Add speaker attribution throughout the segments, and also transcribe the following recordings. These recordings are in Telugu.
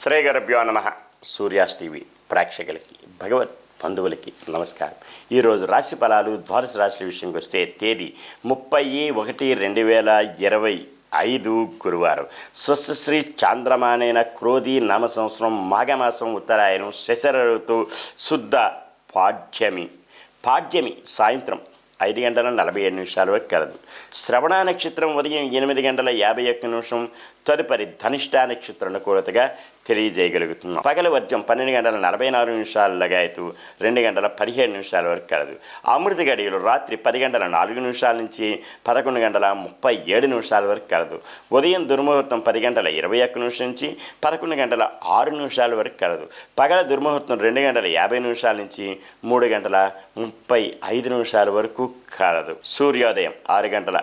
Speaker 1: శ్రేయగరభ్యో నమ. సూర్యాస్ టీవీ ప్రేక్షకులకి భగవత్ బంధువులకి నమస్కారం. ఈరోజు రాశి ఫలాలు ద్వాదశ రాశుల విషయంకి వస్తే తేదీ ముప్పై ఒకటి రెండు వేల ఇరవై ఐదు గురువారం. స్వస్శ్రీ చాంద్రమానైన క్రోధి నామ సంవత్సరం మాఘమాసం ఉత్తరాయణం శశర ఋతు శుద్ధ పాడ్యమి. పాడ్యమి సాయంత్రం ఐదు గంటల నలభై ఏడు నిమిషాల వరకు కలదు. శ్రవణ నక్షత్రం ఉదయం ఎనిమిది గంటల యాభై ఒక్క నిమిషం. తదుపరి ధనిష్ట నక్షత్రం కూడతగా తెలియజేయగలుగుతున్నాం. పగల వర్జం పన్నెండు గంటల నలభై నాలుగు నిమిషాల లగాయతు రెండు గంటల పదిహేడు నిమిషాల వరకు కలదు. అమృత గడియలు రాత్రి పది గంటల నాలుగు నిమిషాల నుంచి పదకొండు గంటల ముప్పై ఏడు నిమిషాల వరకు కలదు. ఉదయం దుర్ముహూర్తం పది గంటల ఇరవై ఒక్క నిమిషం నుంచి పదకొండు గంటల ఆరు నిమిషాల వరకు కలదు. పగల దుర్ముహూర్తం రెండు గంటల యాభై నిమిషాల నుంచి మూడు గంటల ముప్పై ఐదు నిమిషాల వరకు కలదు. సూర్యోదయం ఆరు గంటల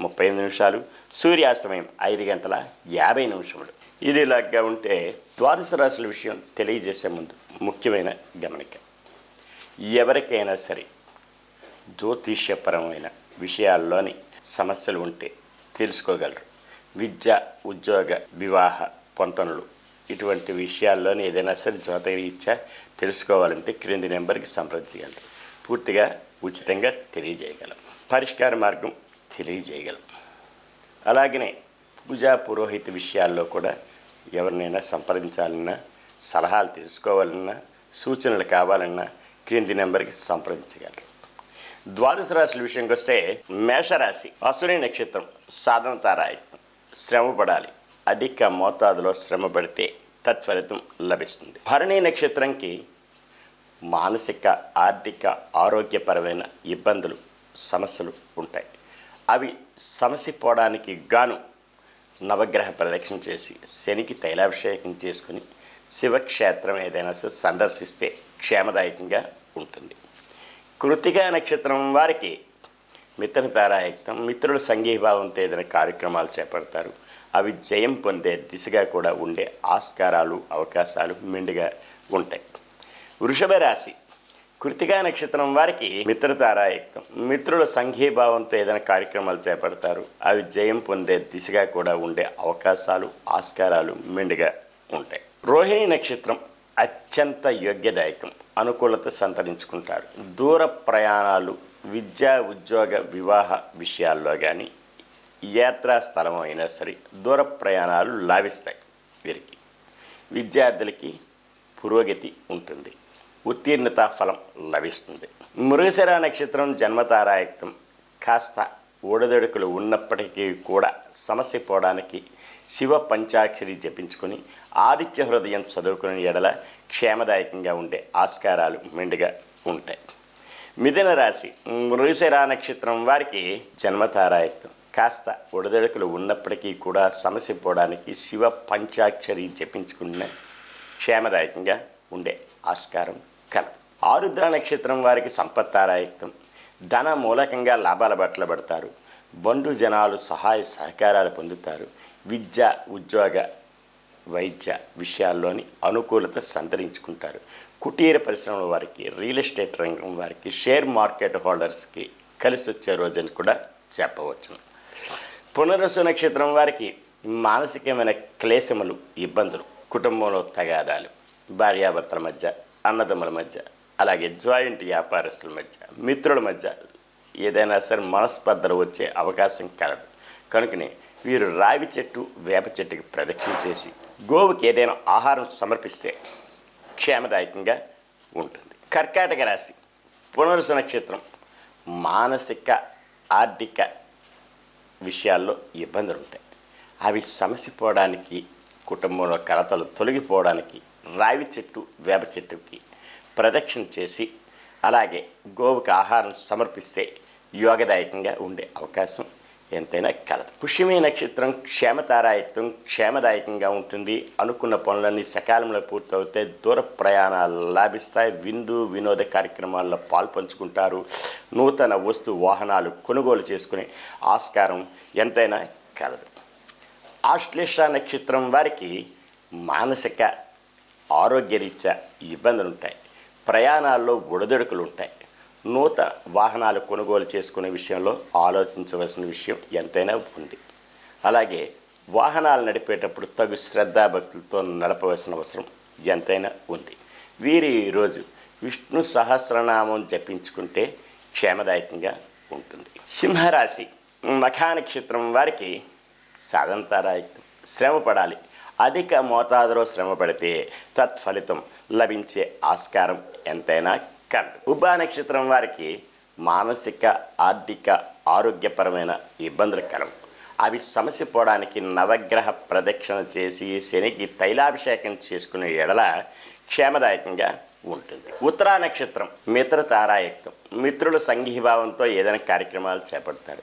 Speaker 1: ముప్పై ఎనిమిది నిమిషాలు సూర్యాస్తమయం ఐదు గంటల యాభై నిమిషములు. ఇది ఇలాగా ఉంటే ద్వాదశ రాశుల విషయం తెలియజేసే ముందు ముఖ్యమైన గమనిక. ఎవరికైనా సరే జ్యోతిష్యపరమైన విషయాల్లోని సమస్యలు ఉంటే తెలుసుకోగలరు. విద్య ఉద్యోగ వివాహ పొంతనలు ఇటువంటి విషయాల్లోని ఏదైనా సరే జ్యోతిరీత్యా తెలుసుకోవాలంటే క్రింది నెంబర్కి సంప్రదించగలరు పూర్తిగా ఉచితంగా తెలియజేయగలం. పరిష్కార మార్గం తెలియజేయగలం. అలాగనే పూజా పురోహిత విషయాల్లో కూడా ఎవరినైనా సంప్రదించాలన్నా సలహాలు తెలుసుకోవాలన్నా సూచనలు కావాలన్నా క్రింది నెంబర్కి సంప్రదించగలరు. ద్వాదశ రాశుల విషయంకి వస్తే మేషరాశి అసుని నక్షత్రం సాధన తారాయత్నం శ్రమ పడాలి అధిక మోతాదులో శ్రమ పడితే తత్ఫలితం లభిస్తుంది. భరణి నక్షత్రంకి మానసిక ఆర్థిక ఆరోగ్యపరమైన ఇబ్బందులు సమస్యలు ఉంటాయి. అవి సమసిపోవడానికి గాను నవగ్రహ ప్రదక్షిణ చేసి శనికి తైలాభిషేకం చేసుకుని శివక్షేత్రం ఏదైనా సరే సందర్శిస్తే క్షేమదాయకంగా ఉంటుంది. కృతికా నక్షత్రం వారికి మిత్రతారాయుక్తం మిత్రుల సంఘీభావంతో ఏదైనా కార్యక్రమాలు చేపడతారు. అవి జయం పొందే దిశగా కూడా ఉండే ఆస్కారాలు అవకాశాలు మెండుగా ఉంటాయి. వృషభ రాశి కృతికా నక్షత్రం వారికి మిత్రతారాయుక్తం. మిత్రుల సంఘీభావంతో ఏదైనా కార్యక్రమాలు చేపడతారు. అవి జయం పొందే దిశగా కూడా ఉండే అవకాశాలు ఆస్కారాలు మెండుగా ఉంటాయి. రోహిణి నక్షత్రం అత్యంత యోగ్యదాయకం. అనుకూలత సంతరించుకుంటారు. దూర ప్రయాణాలు విద్యా ఉద్యోగ వివాహ విషయాల్లో కానీ యాత్రా స్థలం అయినా సరే దూర ప్రయాణాలు లాభిస్తాయి వీరికి. విద్యార్థులకి పురోగతి ఉంటుంది. ఉత్తీర్ణత ఫలం లభిస్తుంది. మృగశిర నక్షత్రం జన్మతారాయుక్తం. కాస్త ఊడదడుకులు ఉన్నప్పటికీ కూడా సమస్య పోవడానికి శివ పంచాక్షరి జపించుకొని ఆదిత్య హృదయం చదువుకునే ఎడల క్షేమదాయకంగా ఉండే ఆస్కారాలు మెండుగా ఉంటాయి. మిథున రాశి మృగశిర నక్షత్రం వారికి జన్మతారాయుక్తం. కాస్త ఉడదడుకులు ఉన్నప్పటికీ కూడా సమస్య పోవడానికి శివ పంచాక్షరి జపించుకున్న క్షేమదాయకంగా ఉండే ఆస్కారం కలదు ఆరుద్ర నక్షత్రం వారికి సంపత్తారాయత్వం. ధన మూలకంగా లాభాల బట్టలు పడతారు. బండు జనాలు సహాయ సహకారాలు పొందుతారు. విద్య ఉద్యోగ వైద్య విషయాల్లోని అనుకూలత సంతరించుకుంటారు. కుటీర పరిశ్రమల వారికి రియల్ ఎస్టేట్ రంగం వారికి షేర్ మార్కెట్ హోల్డర్స్కి కలిసి వచ్చే రోజని కూడా చెప్పవచ్చును పునరసు నక్షత్రం వారికి మానసికమైన క్లేశములు ఇబ్బందులు కుటుంబంలో తగాదాలు భార్యాభర్తల మధ్య అన్నదమ్ముల మధ్య అలాగే జాయింట్ వ్యాపారస్తుల మధ్య మిత్రుల మధ్య ఏదైనా సరే మనస్పర్ధలు వచ్చే అవకాశం కలదు. కనుకనే వీరు రావి చెట్టు వేప చెట్టుకి ప్రదక్షిణ చేసి గోవుకి ఏదైనా ఆహారం సమర్పిస్తే క్షేమదాయకంగా ఉంటుంది. కర్కాటక రాశి పునరుస నక్షత్రం మానసిక ఆర్థిక విషయాల్లో ఇబ్బందులు ఉంటాయి. అవి సమసిపోవడానికి కుటుంబంలో కలతలు తొలగిపోవడానికి రావి చెట్టు వేప చెట్టుకి ప్రదక్షిణ చేసి అలాగే గోవుకి ఆహారం సమర్పిస్తే యోగదాయకంగా ఉండే అవకాశం ఎంతైనా కలదు. పుష్యమి నక్షత్రం క్షేమతారాయత్వం క్షేమదాయకంగా ఉంటుంది. అనుకున్న పనులన్నీ సకాలంలో పూర్తవుతాయి. దూర ప్రయాణాలు లాభిస్తాయి. విందు వినోద కార్యక్రమాల్లో పాల్పంచుకుంటారు. నూతన వస్తు వాహనాలు కొనుగోలు చేసుకునే ఆస్కారం ఎంతైనా కలదు. ఆశ్లేష నక్షత్రం వారికి మానసిక ఆరోగ్యరీత్యా ఇబ్బందులు ఉంటాయి ప్రయాణాల్లో ఒడిదొడుకులు ఉంటాయి నూతన వాహనాలు కొనుగోలు చేసుకునే విషయంలో ఆలోచించవలసిన విషయం ఎంతైనా ఉంది. అలాగే వాహనాలు నడిపేటప్పుడు తగు శ్రద్ధాభక్తులతో నడపవలసిన అవసరం ఎంతైనా ఉంది. వీరి ఈరోజు విష్ణు సహస్రనామం జపించుకుంటే క్షేమదాయకంగా ఉంటుంది. సింహరాశి మఖా నక్షత్రం వారికి సాధంతారాయకం శ్రమ పడాలి అధిక మోతాదులో శ్రమ పడితే తత్ఫలితం లభించే ఆస్కారం ఎంతైనా కలదు ఉభా నక్షత్రం వారికి మానసిక ఆర్థిక ఆరోగ్యపరమైన ఇబ్బందులు కలవు. అవి సమస్య పోవడానికి నవగ్రహ ప్రదక్షిణ చేసి శనికి తైలాభిషేకం చేసుకునే ఎడల క్షేమదాయకంగా ఉంటుంది. ఉత్తరా నక్షత్రం మిత్ర తారాయక్తం మిత్రుల సంఘీభావంతో ఏదైనా కార్యక్రమాలు చేపడతారు.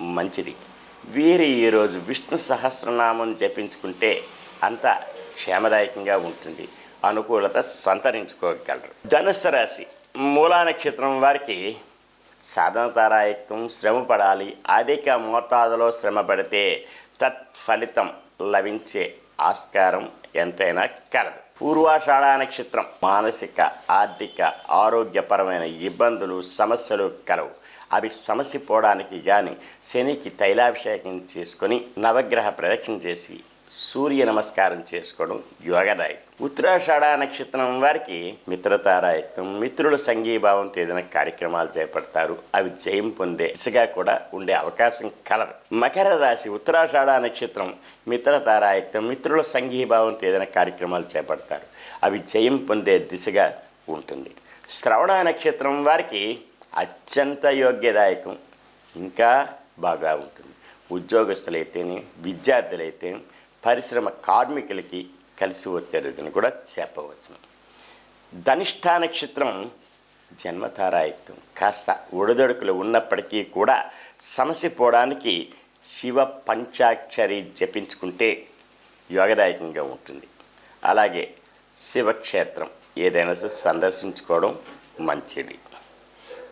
Speaker 1: మంచిది. వీరు ఈరోజు విష్ణు సహస్రనామం జపించుకుంటే అంత క్షేమదాయకంగా ఉంటుంది. అనుకూలత సంతరించుకోగలరు. ధనుస్సు రాశి మూలా నక్షత్రం వారికి సాధనతారాయుక్తం శ్రమ పడాలి అధిక మోతాదులో శ్రమ పడితే తత్ఫలితం లభించే ఆస్కారం ఎంతైనా కలదు. పూర్వాషాఢ నక్షత్రం మానసిక ఆర్థిక ఆరోగ్యపరమైన ఇబ్బందులు సమస్యలు కలవు. అవి సమస్య పోవడానికి కానీ శనికి తైలాభిషేకం చేసుకొని నవగ్రహ ప్రదక్షిణ చేసి సూర్య నమస్కారం చేసుకోవడం యోగదాయకం. ఉత్తరాషాఢ నక్షత్రం వారికి మిత్రతారాయకం మిత్రుల సంఘీభావంతో ఏదైనా కార్యక్రమాలు చేపడతారు. అవి జయం పొందే దిశగా కూడా ఉండే అవకాశం కలదు. మకర రాశి ఉత్తరాషాఢ నక్షత్రం మిత్రతారాయకం మిత్రుల సంఘీభావంతో ఏదైనా కార్యక్రమాలు చేపడతారు. అవి జయం పొందే దిశగా ఉంటుంది. శ్రవణ నక్షత్రం వారికి అత్యంత యోగ్యదాయకం. ఇంకా బాగా ఉంటుంది. ఉద్యోగస్తులైతేనే విద్యార్థులైతే పరిశ్రమ కార్మికులకి కలిసి వచ్చేదని కూడా చెప్పవచ్చు. ధనిష్ట నక్షత్రం జన్మతారాయుక్తం కాస్త ఒడిదొడుకులు ఉన్నప్పటికీ కూడా సమస్య పోవడానికి శివ పంచాక్షరి జపించుకుంటే యోగదాయకంగా ఉంటుంది. అలాగే శివక్షేత్రం ఏదైనా సందర్శించుకోవడం మంచిది.